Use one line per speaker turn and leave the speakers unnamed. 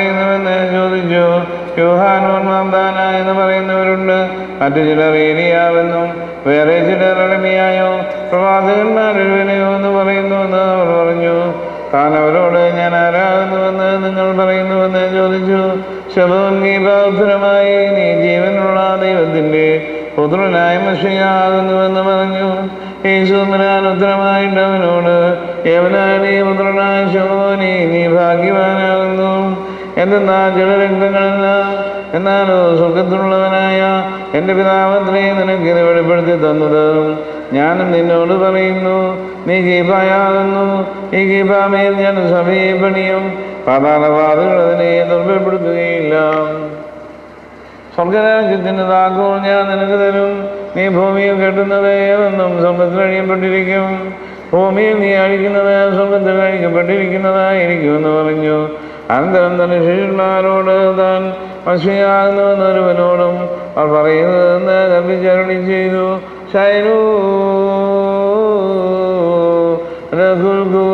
പറയുന്നുവെന്ന് ചോദിച്ചു യോഹാനോൻ മാമ്പാന എന്ന് പറയുന്നവരുണ്ട്. മറ്റു ചിലർ ഏരിയാവെന്നും വേറെ ചിലർ അടിമയായോ പ്രവാചകന്മാരൊരുവനെയോ എന്ന് പറയുന്നുവെന്ന് അവർ പറഞ്ഞു. താൻ അവരോട് ഞാൻ ആരാകുന്നുവെന്ന് നിങ്ങൾ പറയുന്നുവെന്ന് ചോദിച്ചു. ശബോൻ ഗീപാസുരമായി നീ ജീവനുള്ള ദൈവത്തിന്റെ പുത്രനായ മഷിയാകുന്നുവെന്ന് പറഞ്ഞു. യേശുമരാൻ ഉത്തരമായിട്ട് അവനോട് യവനായ നീ പുത്രനായ ശബോനെ നീ ഭാഗ്യവാനാകുന്നു. എന്തെന്നാ ജഡരംഗങ്ങളിൽ എന്നാലോ സ്വർഗത്തിലുള്ളവനായ എന്റെ പിതാവത്രേ നിനക്ക് ഇത് വെളിപ്പെടുത്തി തന്നത്. ഞാനും നിന്നോട് പറയുന്നു നീ ഗീപായാകുന്നു ഈ ഗീപാമേൽ ഞാൻ സഭയെ പണിയും പാതാളവാദികൾ അതിനെ ദുർബലപ്പെടുത്തുകയില്ല സ്വർഗരാജ്യത്തിന്റെ താക്കോൾ ഞാൻ നിനക്ക് തരും. നീ ഭൂമിയിൽ കെട്ടുന്നത് സ്വർഗത്തിൽ അഴിയപ്പെട്ടിരിക്കും. ഭൂമിയിൽ നീ അഴിക്കുന്നത് സ്വർഗത്തിൽ അഴിക്കപ്പെട്ടിരിക്കുന്നതായിരിക്കുമെന്ന് പറഞ്ഞു. അനന്തരം തന്നെ ശിഷ്യന്മാരോട് താൻ പശുയാകുന്നുവെന്ന് ഒരുവനോടും അവർ പറയുന്നതെന്ന് കൽപ്പിച്ചരുളി ചെയ്തു. ശൈനൂ രഘുൽകൂ